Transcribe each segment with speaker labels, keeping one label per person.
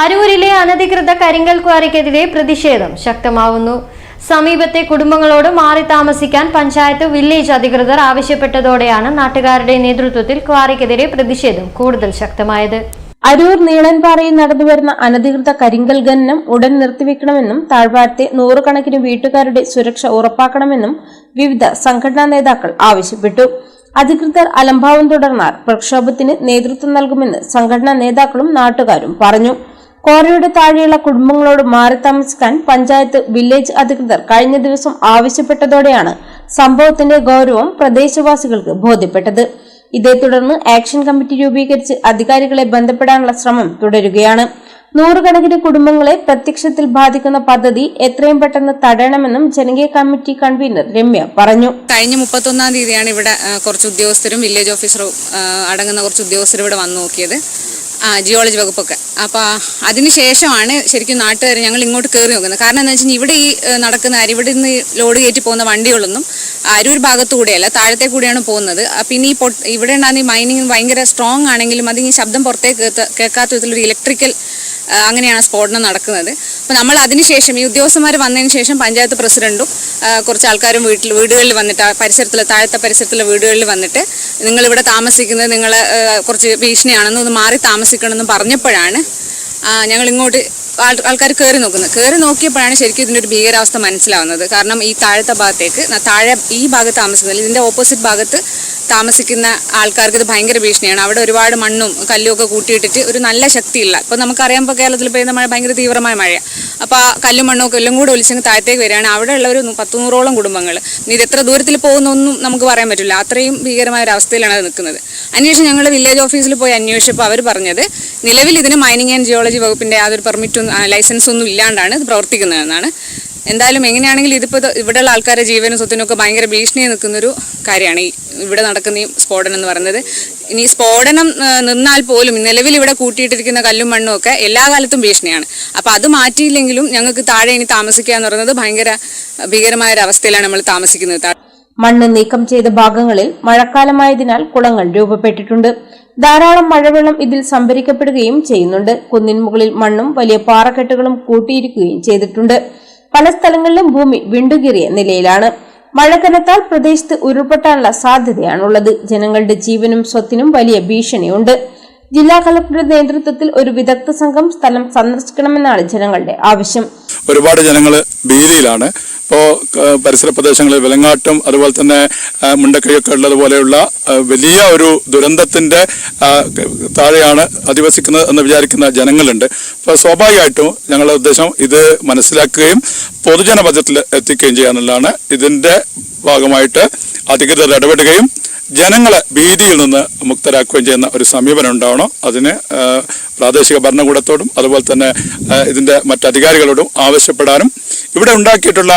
Speaker 1: അരൂരിലെ അനധികൃത കരിങ്കൽ ക്വാറിക്കെതിരെ പ്രതിഷേധം ശക്തമാവുന്നു. സമീപത്തെ കുടുംബങ്ങളോട് മാറി താമസിക്കാൻ പഞ്ചായത്ത് വില്ലേജ് അധികൃതർ ആവശ്യപ്പെട്ടതോടെയാണ് നാട്ടുകാരുടെ നേതൃത്വത്തിൽ ക്വാറിക്കെതിരെ പ്രതിഷേധം കൂടുതൽ ശക്തമായത്.
Speaker 2: അരൂർ നീളൻപാറയിൽ നടന്നുവരുന്ന അനധികൃത കരിങ്കൽ ഖനനം ഉടൻ നിർത്തിവെക്കണമെന്നും താഴ്വാരത്തെ നൂറുകണക്കിന് വീട്ടുകാരുടെ സുരക്ഷ ഉറപ്പാക്കണമെന്നും വിവിധ സംഘടനാ നേതാക്കൾ ആവശ്യപ്പെട്ടു. അധികൃതർ അലംഭാവം തുടർന്നാൽ പ്രക്ഷോഭത്തിന് നേതൃത്വം നൽകുമെന്ന് സംഘടനാ നേതാക്കളും നാട്ടുകാരും പറഞ്ഞു. കോറയുടെ താഴെയുള്ള കുടുംബങ്ങളോട് മാറി താമസിക്കാൻ പഞ്ചായത്ത് വില്ലേജ് അധികൃതർ കഴിഞ്ഞ ദിവസം ആവശ്യപ്പെട്ടതോടെയാണ് സംഭവത്തിന്റെ ഗൗരവം പ്രദേശവാസികൾക്ക് ബോധ്യപ്പെട്ടത്. ഇതേ തുടർന്ന് ആക്ഷൻ കമ്മിറ്റി രൂപീകരിച്ച് അധികാരികളെ ബന്ധപ്പെടാനുള്ള ശ്രമം തുടരുകയാണ്. നൂറുകണക്കിന് കുടുംബങ്ങളെ പ്രത്യക്ഷത്തിൽ ബാധിക്കുന്ന പദ്ധതി എത്രയും പെട്ടെന്ന് തടയണമെന്നും ജനകീയ കമ്മിറ്റി കൺവീനർ രമ്യ പറഞ്ഞു.
Speaker 3: കഴിഞ്ഞ മുപ്പത്തൊന്നാം തീയതിയാണ് ഇവിടെ കുറച്ച് ഉദ്യോഗസ്ഥരും വില്ലേജ് ഓഫീസറും അടങ്ങുന്ന കുറച്ച് ഉദ്യോഗസ്ഥരും ഇവിടെ വന്നു നോക്കിയത്. ആ, ജിയോളജി വകുപ്പൊക്കെ. അപ്പോൾ അതിന് ശേഷമാണ് ശരിക്കും നാട്ടുകാർ ഞങ്ങൾ ഇങ്ങോട്ട് കയറി നോക്കുന്നത്. കാരണം എന്താ വെച്ചാൽ ഇവിടെ ഈ നടക്കുന്ന ഇവിടെ നിന്ന് ലോഡ് കയറ്റി പോകുന്ന വണ്ടികളൊന്നും അരൂർ ഭാഗത്തുകൂടെയല്ല താഴത്തെ കൂടെയാണ് പോകുന്നത്. പിന്നെ ഈ പൊട്ട് ഇവിടെ ഉണ്ടാകുന്ന ഈ മൈനിങ് ഭയങ്കര സ്ട്രോങ് ആണെങ്കിലും അത് ഈ ശബ്ദം പുറത്തേക്ക് കേത്ത- കേൾക്കാത്ത വിധത്തിലൊരു ഇലക്ട്രിക്കൽ അങ്ങനെയാണ് സ്ഫോടനം നടക്കുന്നത്. അപ്പോൾ നമ്മൾ അതിനുശേഷം ഈ ഉദ്യോഗസ്ഥന്മാർ വന്നതിന് ശേഷം പഞ്ചായത്ത് പ്രസിഡന്റും കുറച്ച് ആൾക്കാരും വീട്ടിൽ വീടുകളിൽ വന്നിട്ട് പരിസരത്തിലെ താഴത്തെ പരിസരത്തിലെ വീടുകളിൽ വന്നിട്ട് നിങ്ങളിവിടെ താമസിക്കുന്നത് നിങ്ങൾ കുറച്ച് ഭീഷണിയാണെന്ന് ഒന്ന് മാറി താമസിക്കണമെന്ന് പറഞ്ഞപ്പോഴാണ് ഞങ്ങൾ ഇങ്ങോട്ട് ആൾക്കാർ കയറി നോക്കുന്നത്. കയറി നോക്കിയപ്പോഴാണ് ശരിക്കും ഇതിന്റെ ഒരു ഭീകരാവസ്ഥ മനസ്സിലാവുന്നത്. കാരണം ഈ താഴത്തെ ഭാഗത്തേക്ക് താഴെ ഈ ഭാഗത്ത് താമസിക്കുന്നത് ഇതിന്റെ ഓപ്പോസിറ്റ് ഭാഗത്ത് താമസിക്കുന്ന ആൾക്കാർക്ക് ഇത് ഭയങ്കര ഭീഷണിയാണ്. അവിടെ ഒരുപാട് മണ്ണും കല്ലും ഒക്കെ കൂട്ടിയിട്ടിട്ട് ഒരു നല്ല ശക്തിയില്ല. ഇപ്പോൾ നമുക്കറിയാം ഇപ്പോൾ കേരളത്തിൽ പെയ്യുന്ന മഴ ഭയങ്കര തീവ്രമായ മഴയാണ് അപ്പോൾ ആ കല്ലും മണ്ണും ഒക്കെ എല്ലാം കൂടെ ഒലിച്ചങ്ങ് താഴത്തേക്ക് വരികയാണ്. അവിടെയുള്ള ഒരു പത്ത് നൂറോളം കുടുംബങ്ങൾ ഇത് എത്ര ദൂരത്തിൽ പോകുന്നൊന്നും നമുക്ക് പറയാൻ പറ്റില്ല. അത്രയും ഭീകരമായ ഒരു അവസ്ഥയിലാണ് അത് നിൽക്കുന്നത്. അന്വേഷിച്ച് ഞങ്ങൾ വില്ലേജ് ഓഫീസിൽ പോയി അന്വേഷിച്ചപ്പോൾ അവർ പറഞ്ഞത് നിലവിൽ ഇതിന് മൈനിങ് ആൻഡ് ജിയോളജി വകുപ്പിന്റെ യാതൊരു പെർമിറ്റും ലൈസൻസ് ഒന്നും ഇല്ലാണ്ടാണ് ഇത് പ്രവർത്തിക്കുന്നതെന്നാണ്. എന്തായാലും എങ്ങനെയാണെങ്കിലും ഇതിപ്പോൾ ഇത് ഇവിടെയുള്ള ആൾക്കാരുടെ ജീവനും സ്വത്തിനും ഒക്കെ ഭയങ്കര ഭീഷണി നിൽക്കുന്നൊരു കാര്യമാണ് ഈ ഇവിടെ നടക്കുന്ന ഈ സ്ഫോടനം എന്ന് പറയുന്നത്. ഇനി സ്ഫോടനം നിന്നാൽ പോലും നിലവിൽ ഇവിടെ കൂട്ടിയിട്ടിരിക്കുന്ന കല്ലും മണ്ണും ഒക്കെ എല്ലാ കാലത്തും ഭീഷണിയാണ്. അപ്പോൾ അത് മാറ്റിയില്ലെങ്കിലും ഞങ്ങൾക്ക് താഴെ ഇനി താമസിക്കുക എന്ന് പറയുന്നത് ഭയങ്കര ഭീകരമായ ഒരു അവസ്ഥയിലാണ് നമ്മൾ താമസിക്കുന്നത്.
Speaker 2: മണ്ണ് നീക്കം ചെയ്ത ഭാഗങ്ങളിൽ മഴക്കാലമായതിനാൽ കുളങ്ങൾ രൂപപ്പെട്ടിട്ടുണ്ട്. ധാരാളം മഴവെള്ളം ഇതിൽ സംഭരിക്കപ്പെടുകയും ചെയ്യുന്നുണ്ട്. കുന്നിൻ മുകളിൽ മണ്ണും വലിയ പാറക്കെട്ടുകളും കൂട്ടിയിരിക്കുകയും ചെയ്തിട്ടുണ്ട്. പല സ്ഥലങ്ങളിലും ഭൂമി വിണ്ടുകീറിയ നിലയിലാണ്. മഴ കനത്താൽ പ്രദേശത്ത് ഉരുൾപൊട്ടാനുള്ള സാധ്യതയാണുള്ളത്. ജനങ്ങളുടെ ജീവനും സ്വത്തിനും വലിയ ഭീഷണിയുണ്ട്. ജില്ലാ കളക്ടറുടെ നേതൃത്വത്തിൽ ഒരു വിദഗ്ധ സംഘം സ്ഥലം സന്ദർശിക്കണമെന്നാണ് ജനങ്ങളുടെ ആവശ്യം.
Speaker 4: ഒരുപാട് ജനങ്ങൾ ഭീതിയിലാണ്. ഇപ്പോൾ പരിസര പ്രദേശങ്ങളിൽ വിലങ്ങാട്ടും അതുപോലെ തന്നെ മുണ്ടക്കൈയൊക്കെ ഉള്ളതുപോലെയുള്ള വലിയ ഒരു ദുരന്തത്തിന്റെ താഴെയാണ് അധിവസിക്കുന്നത് എന്ന് വിചാരിക്കുന്ന ജനങ്ങളുണ്ട്. അപ്പോൾ സ്വാഭാവികമായിട്ടും ഞങ്ങളുടെ ഉദ്ദേശം ഇത് മനസ്സിലാക്കുകയും പൊതുജന ബജറ്റിൽ എത്തിക്കുകയും ചെയ്യാനുള്ളതാണ്. ഇതിന്റെ ഭാഗമായിട്ട് അധികൃതർ ഇടപെടുകയും ജനങ്ങളെ ഭീതിയിൽ നിന്ന് മുക്തരാക്കുകയും ചെയ്യുന്ന ഒരു സമീപനം ഉണ്ടാവണം. അതിന് പ്രാദേശിക ഭരണകൂടത്തോടും അതുപോലെ തന്നെ ഇതിന്റെ മറ്റധികാരികളോടും ആവശ്യപ്പെടാനും. ഇവിടെ ഉണ്ടാക്കിയിട്ടുള്ള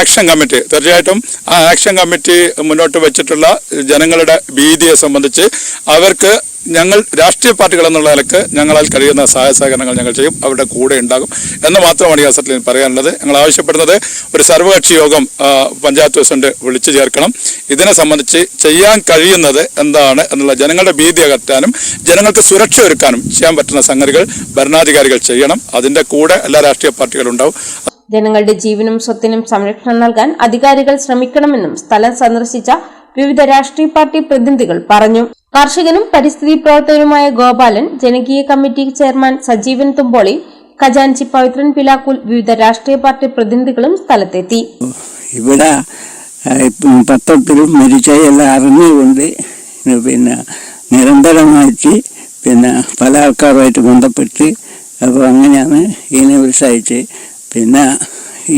Speaker 4: ആക്ഷൻ കമ്മിറ്റി തീർച്ചയായിട്ടും ആ ആക്ഷൻ കമ്മിറ്റി മുന്നോട്ട് വെച്ചിട്ടുള്ള ജനങ്ങളുടെ ഭീതിയെ സംബന്ധിച്ച് അവർക്ക് ഞങ്ങൾ രാഷ്ട്രീയ പാർട്ടികൾ എന്നുള്ള നിലയ്ക്ക് ഞങ്ങളാൽ കഴിയുന്ന സഹായ സഹകരണങ്ങൾ ഞങ്ങൾ ചെയ്യും അവരുടെ കൂടെ ഉണ്ടാകും. എന്ന് മാത്രമാണ് ഈ അവസരത്തിൽ പറയാനുള്ളത്. ഞങ്ങൾ ആവശ്യപ്പെടുന്നത് ഒരു സർവകക്ഷി യോഗം പഞ്ചായത്ത് പ്രസിഡന്റ് വിളിച്ചു ചേർക്കണം. ഇതിനെ സംബന്ധിച്ച് ചെയ്യാൻ കഴിയുന്നത് എന്താണ് എന്നുള്ള ജനങ്ങളുടെ ഭീതി അകറ്റാനും ജനങ്ങൾക്ക് സുരക്ഷ ഒരുക്കാനും ചെയ്യാൻ പറ്റുന്ന സംഗതികൾ ഭരണാധികാരികൾ ചെയ്യണം. അതിന്റെ കൂടെ എല്ലാ രാഷ്ട്രീയ പാർട്ടികളും ഉണ്ടാവും.
Speaker 2: ജനങ്ങളുടെ ജീവനും സ്വത്തിനും സംരക്ഷണം നൽകാൻ അധികാരികൾ ശ്രമിക്കണമെന്നും സ്ഥലം സന്ദർശിച്ച വിവിധ രാഷ്ട്രീയ പാർട്ടി പ്രതിനിധികൾ പറഞ്ഞു. കർഷകനും പരിസ്ഥിതി പ്രവർത്തകനുമായ ഗോപാലൻ ജനകീയ കമ്മിറ്റി ചെയർമാൻ സജീവൻ തുമ്പോളി ഖജാൻചി പവിത്രൻ പിലാക്കുൽ വിവിധ രാഷ്ട്രീയ പാർട്ടി പ്രതിനിധികളും സ്ഥലത്തെത്തി.
Speaker 5: ഇവിടെ പത്രത്തിൽ മരിച്ചതെല്ലാം അറിഞ്ഞുകൊണ്ട് പിന്നെ നിരന്തരമായിട്ട് പിന്നെ പല ആൾക്കാരുമായിട്ട് ബന്ധപ്പെട്ട് അപ്പോൾ അങ്ങനെയാണ് ഇതിനെ ഉത്സാഹിച്ച്. പിന്നെ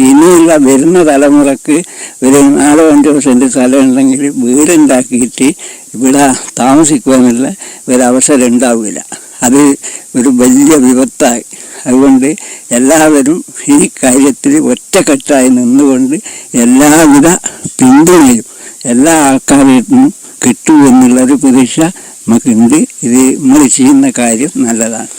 Speaker 5: ഇനിയുള്ള വരുന്ന തലമുറയ്ക്ക് ഒരു നാലോ അഞ്ചോ സെന്റ് സ്ഥലം ഉണ്ടെങ്കിൽ വീടുണ്ടാക്കിയിട്ട് ഇവിടെ താമസിക്കുവാനുള്ള ഒരവസരം ഉണ്ടാവില്ല അത് ഒരു വലിയ വിപത്തായി. അതുകൊണ്ട് എല്ലാവരും ഈ കാര്യത്തിൽ ഒറ്റക്കെട്ടായി നിന്നുകൊണ്ട് എല്ലാവിധ പിന്തുണയും എല്ലാ ആൾക്കാരിൽ കിട്ടുമെന്നുള്ളൊരു പ്രതീക്ഷ നമുക്കുണ്ട്. ഇത് നമ്മൾ ചെയ്യുന്ന കാര്യം നല്ലതാണ്.